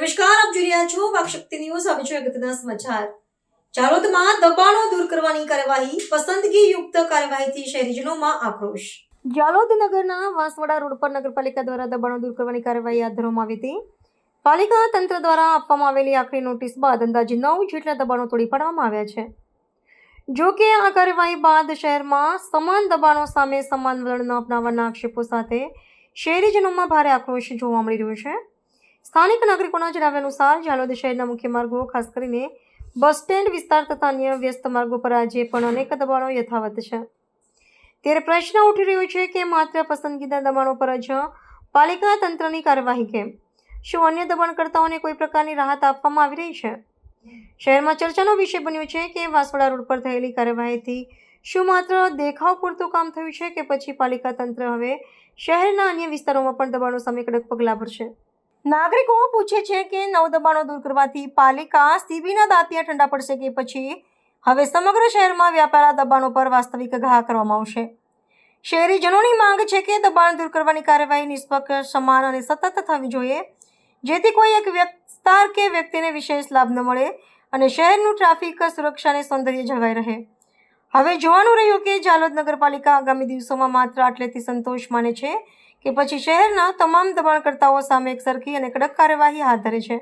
નમસ્કાર, આપ જોઈ રહ્યા છો વાકશક્તિ ન્યૂઝ. હવે છે અગત્યના સમાચાર. જાલોદમાં દબાણો દૂર કરવાની કાર્યવાહી પસંદગી યુક્ત કાર્યવાહીથી શહેરીજનોમાં આક્રોશ. જાલોદ નગરના વાંસવાડા રોડ પર નગરપાલિકા દ્વારા દબાણો દૂર કરવાની કાર્યવાહી હાથ ધરવામાં આવી હતી. પાલિકા તંત્ર દ્વારા આપવામાં આવેલી આખરી નોટિસ બાદ અંદાજે નવ જેટલા દબાણો તોડી પાડવામાં આવ્યા છે. જો કે આ કાર્યવાહી બાદ શહેરમાં સમાન દબાણો સામે સમાન વલણ અપનાવવાના આક્ષેપો સાથે શહેરીજનોમાં ભારે આક્રોશ જોવા મળી રહ્યો છે. સ્થાનિક નાગરિકોના જણાવ્યા અનુસાર ઝાલોદ શહેરના મુખ્ય માર્ગો, ખાસ કરીને બસ સ્ટેન્ડ વિસ્તાર તથા અન્ય વ્યસ્ત માર્ગો પર આજે પણ અનેક દબાણો યથાવત છે. ત્યારે પ્રશ્ન ઉઠી રહ્યો છે કે માત્ર પસંદગીના દબાણો પર જ પાલિકા તંત્રની કાર્યવાહી કેમ? શું અન્ય દબાણકર્તાઓને કોઈ પ્રકારની રાહત આપવામાં આવી રહી છે? શહેરમાં ચર્ચાનો વિષય બન્યો છે કે વાસવાડા રોડ પર થયેલી કાર્યવાહીથી શું માત્ર દેખાવ પૂરતું કામ થયું છે કે પછી પાલિકા તંત્ર હવે શહેરના અન્ય વિસ્તારોમાં પણ દબાણો સામે કડક પગલાં ભરશે? નાગરિકો પૂછે છે કે નવ દબાણો દૂર કરવાથી પાલિકા સીબીના દાંતિયા ઠંડા પડશે કે પછી? હવે સમગ્ર શહેરમાં વ્યાપારા દબાણો પર વાસ્તવિક ઘા કરવામાં આવશે. શહેરીજનોની માંગ છે કે દબાણ દૂર કરવાની કાર્યવાહી નિષ્પક્ષ, સમાન અને સતત થવી જોઈએ, જેથી કોઈ એક વિસ્તાર કે વ્યક્તિને વિશેષ લાભ ન મળે અને શહેરનું ટ્રાફિક, સુરક્ષા અને સૌંદર્ય જળવાઈ રહે. હવે જોવાનું રહ્યું કે જાલોદ નગરપાલિકા આગામી દિવસોમાં માત્ર આટલેથી સંતોષ માને છે કે પછી શહેરના તમામ દબાણકર્તાઓ સામે એક સરખી અને કડક કાર્યવાહી હાથ ધરે છે.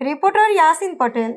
રિપોર્ટર યાસીન પટેલ